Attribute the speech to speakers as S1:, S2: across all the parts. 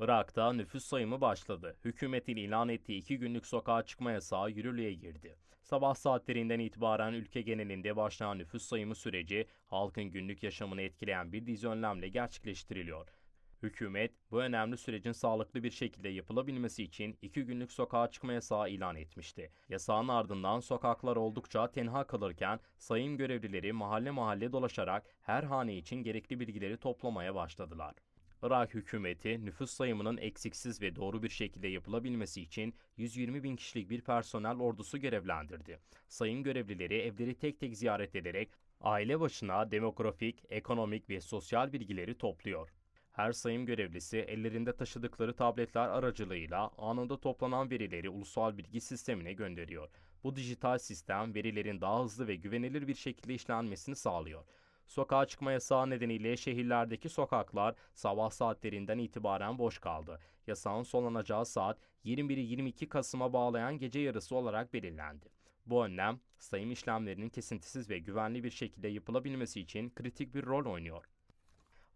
S1: Irak'ta nüfus sayımı başladı. Hükümetin ilan ettiği iki günlük sokağa çıkma yasağı yürürlüğe girdi. Sabah saatlerinden itibaren ülke genelinde başlayan nüfus sayımı süreci halkın günlük yaşamını etkileyen bir dizi önlemle gerçekleştiriliyor. Hükümet bu önemli sürecin sağlıklı bir şekilde yapılabilmesi için iki günlük sokağa çıkma yasağı ilan etmişti. Yasağın ardından sokaklar oldukça tenha kalırken sayım görevlileri mahalle mahalle dolaşarak her hane için gerekli bilgileri toplamaya başladılar. Irak hükümeti nüfus sayımının eksiksiz ve doğru bir şekilde yapılabilmesi için 120 bin kişilik bir personel ordusu görevlendirdi. Sayım görevlileri evleri tek tek ziyaret ederek aile başına demografik, ekonomik ve sosyal bilgileri topluyor. Her sayım görevlisi ellerinde taşıdıkları tabletler aracılığıyla anında toplanan verileri ulusal bilgi sistemine gönderiyor. Bu dijital sistem verilerin daha hızlı ve güvenilir bir şekilde işlenmesini sağlıyor. Sokağa çıkma yasağı nedeniyle şehirlerdeki sokaklar sabah saatlerinden itibaren boş kaldı. Yasağın sonlanacağı saat 21-22 Kasım'a bağlayan gece yarısı olarak belirlendi. Bu önlem sayım işlemlerinin kesintisiz ve güvenli bir şekilde yapılabilmesi için kritik bir rol oynuyor.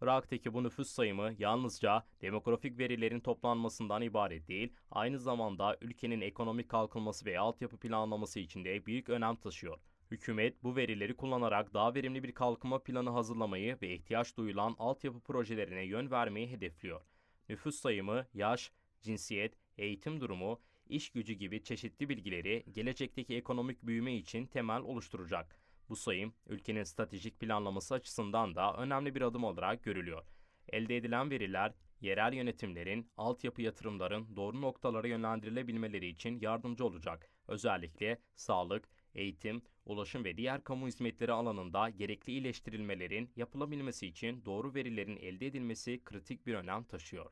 S1: Irak'taki bu nüfus sayımı yalnızca demografik verilerin toplanmasından ibaret değil, aynı zamanda ülkenin ekonomik kalkınması ve altyapı planlaması için de büyük önem taşıyor. Hükümet bu verileri kullanarak daha verimli bir kalkınma planı hazırlamayı ve ihtiyaç duyulan altyapı projelerine yön vermeyi hedefliyor. Nüfus sayımı, yaş, cinsiyet, eğitim durumu, iş gücü gibi çeşitli bilgileri gelecekteki ekonomik büyüme için temel oluşturacak. Bu sayım ülkenin stratejik planlaması açısından da önemli bir adım olarak görülüyor. Elde edilen veriler yerel yönetimlerin, altyapı yatırımların doğru noktalara yönlendirilebilmeleri için yardımcı olacak. Özellikle sağlık, eğitim, ulaşım ve diğer kamu hizmetleri alanında gerekli iyileştirilmelerin yapılabilmesi için doğru verilerin elde edilmesi kritik bir önem taşıyor.